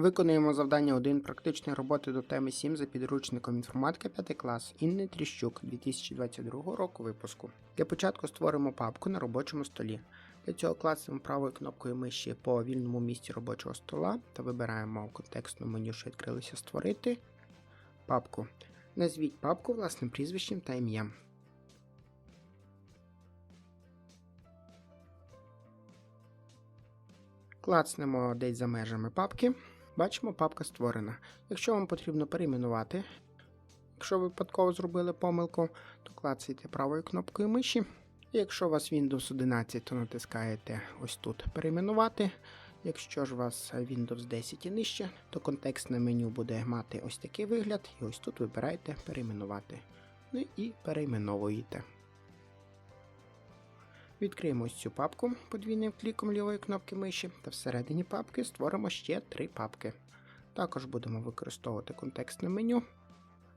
Виконуємо завдання 1 практичної роботи до теми 7 за підручником інформатика 5 клас Інни Тріщук 2022 року випуску. Для початку створимо папку на робочому столі. Для цього клацаємо правою кнопкою миші по вільному місці робочого стола та вибираємо в контекстному меню, що відкрилося Створити папку. Назвіть папку власним прізвищем та ім'ям. Клацнемо десь за межами папки. Бачимо, папка створена. Якщо вам потрібно перейменувати, якщо ви випадково зробили помилку, то клацайте правою кнопкою миші. І якщо у вас Windows 11, то натискаєте ось тут перейменувати. Якщо ж у вас Windows 10 і нижче, то контекстне меню буде мати ось такий вигляд, і ось тут вибираєте перейменувати. Ну і перейменовуєте. Відкриємо ось цю папку подвійним кліком лівої кнопки миші та всередині папки створимо ще три папки. Також будемо використовувати контекстне меню.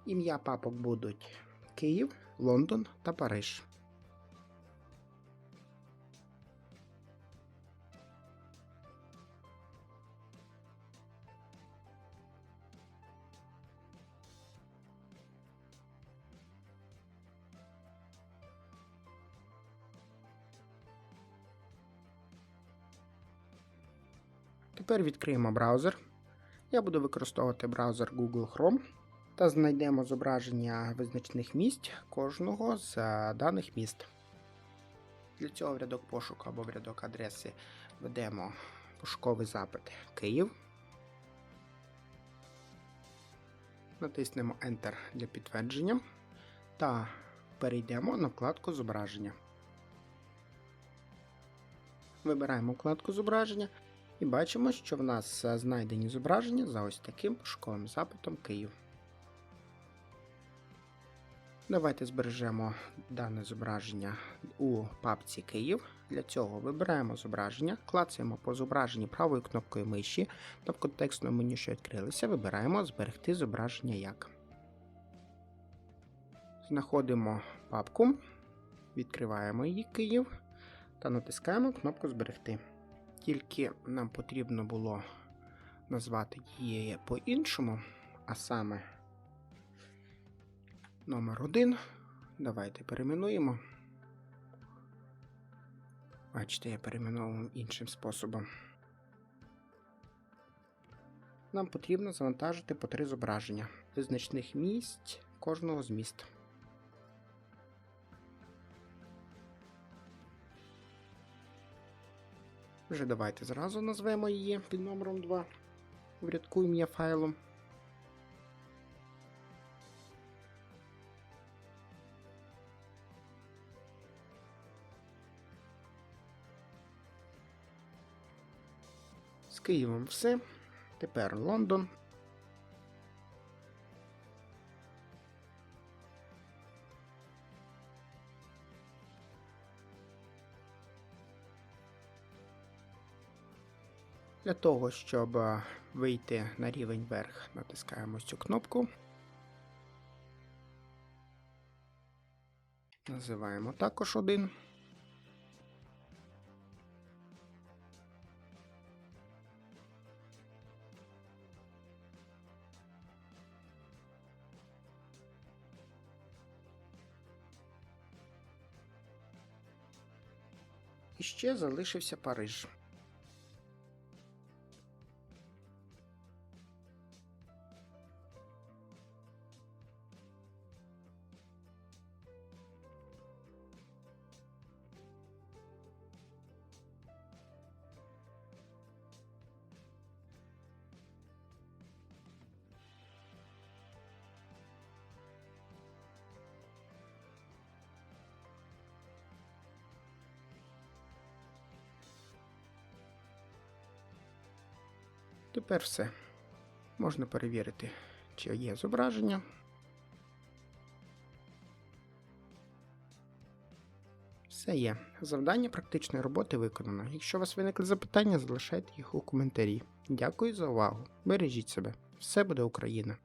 Ім'я папок будуть Київ, Лондон та Париж. Тепер відкриємо браузер. Я буду використовувати браузер Google Chrome та знайдемо зображення визначних місць кожного з е, даних міст. Для цього в рядок пошуку або в рядок адреси введемо пошуковий запит Київ. Натиснемо Enter для підтвердження та перейдемо на вкладку зображення. Вибираємо вкладку зображення і бачимо, що в нас е, знайдені зображення за ось таким пошуковим запитом Київ. Давайте збережемо дане зображення у папці Київ. Для цього вибираємо зображення, клацаємо по зображенні правою кнопкою миші та в контекстному меню, що відкрилося, вибираємо Зберегти зображення як. Знаходимо папку, відкриваємо її Київ та натискаємо кнопку Зберегти. Тільки нам потрібно було назвати її по-іншому, а саме номер 1. Давайте перейменуємо. Бачите, я перейменовував іншим способом. Нам потрібно завантажити по три зображення визначних місць кожного з міст. Вже давайте зразу назвемо її під номером 2 Врядку рядку ім'я файлу. З Києвом все. Тепер Лондон. Для того, щоб е, вийти на рівень вверх, натискаємо цю кнопку. Називаємо також один. І ще залишився Париж. Тепер все. Можна перевірити, чи є зображення. Все є. Завдання практичної роботи виконано. Якщо у вас виникли запитання, залишайте їх у коментарі. Дякую за увагу. Бережіть себе. Все буде Україна!